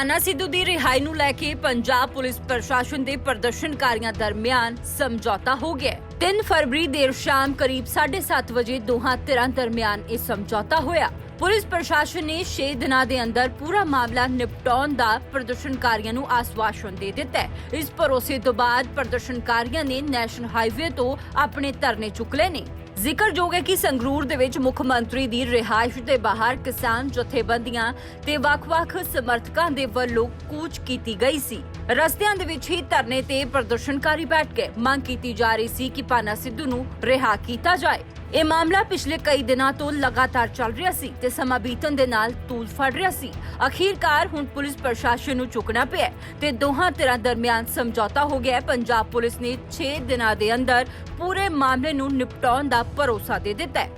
ਪਾਨਾ ਸਿੱਧੂ ਦੀ ਰਿਹਾਈ ਨੂੰ ਲੈ ਕੇ ਪੰਜਾਬ ਪੁਲਿਸ ਪ੍ਰਸ਼ਾਸਨ ਦੇ ਪ੍ਰਦਰਸ਼ਨਕਾਰੀਆਂ ਦਰਮਿਆਨ ਸਮਝੌਤਾ ਹੋ ਗਿਆ ਹੈ। 3 ਫਰਵਰੀ ਦੇਰ ਸ਼ਾਮ ਕਰੀਬ 7:30 ਵਜੇ ਦੋਹਾਂ ਧਿਰਾਂ ਦਰਮਿਆਨ ਇਹ ਸਮਝੌਤਾ ਹੋਇਆ। ਪੁਲਿਸ ਪ੍ਰਸ਼ਾਸਨ ਨੇ 6 ਦਿਨਾਂ ਦੇ ਅੰਦਰ ਪੂਰਾ ਮਾਮਲਾ ਨਿਪਟਾਉਣ ਦਾ ਪ੍ਰਦਰਸ਼ਨਕਾਰੀਆਂ ਨੂੰ ਆਸਵਾਸ਼ਨ ਦੇ ਦਿੱਤਾ ਇਸ ਭਰੋਸੇ ਤੋਂ ਬਾਅਦ ਪ੍ਰਦਰਸ਼ਨਕਾਰੀਆਂ ਨੇ ਨੈਸ਼ਨਲ ਹਾਈਵੇ ਤੋਂ ਆਪਣੇ ਧਰਨੇ ਚੁੱਕ ਲਏ ਨੇ। ਜ਼ਿਕਰਯੋਗ ਹੈ ਕਿ ਸੰਗਰੂਰ ਦੇ ਵਿੱਚ ਮੁੱਖ ਮੰਤਰੀ ਦੀ ਰਿਹਾਇਸ਼ ਦੇ ਬਾਹਰ ਕਿਸਾਨ ਜਥੇਬੰਦੀਆਂ ਤੇ ਵੱਖ-ਵੱਖ ਸਮਰਥਕਾਂ ਦੇ ਵੱਲੋਂ ਕੂਚ ਕੀਤੀ ਗਈ ਸੀ। ਰਸਤਿਆਂ ਦੇ ਵਿੱਚ ਹੀ ਧਰਨੇ ਤੇ ਪ੍ਰਦਰਸ਼ਨਕਾਰੀ ਬੈਠ ਕੇ ਮੰਗ ਕੀਤੀ ਜਾ ਰਹੀ ਸੀ ਕਿ ਪਾਨਾ ਸਿੱਧੂ ਨੂੰ ਰਿਹਾ ਕੀਤਾ ਜਾਏ। ਇਹ ਮਾਮਲਾ ਪਿਛਲੇ ਕਈ ਦਿਨਾਂ ਤੋਂ ਲਗਾਤਾਰ ਚੱਲ ਰਿਹਾ ਸੀ ਤੇ ਸਮਾਂ ਬੀਤਣ ਦੇ ਨਾਲ ਤੂਲ ਫੜ ਰਿਹਾ ਸੀ। ਅਖੀਰਕਾਰ ਹੁਣ ਪੁਲਿਸ ਪ੍ਰਸ਼ਾਸਨ ਨੂੰ ਚੁੱਕਣਾ ਪਿਆ ਤੇ ਦੋਹਾਂ ਧਿਰਾਂ ਦਰਮਿਆਨ ਸਮਝੌਤਾ ਹੋ ਗਿਆ ਪੰਜਾਬ ਪੁਲਿਸ ਨੇ 6 ਦਿਨਾਂ ਦੇ ਅੰਦਰ ਪੂਰੇ ਮਾਮਲੇ ਨੂੰ ਨਿਪਟਾਉਣ ਦਾ ਭਰੋਸਾ ਦੇ ਦਿੱਤਾ ਹੈ।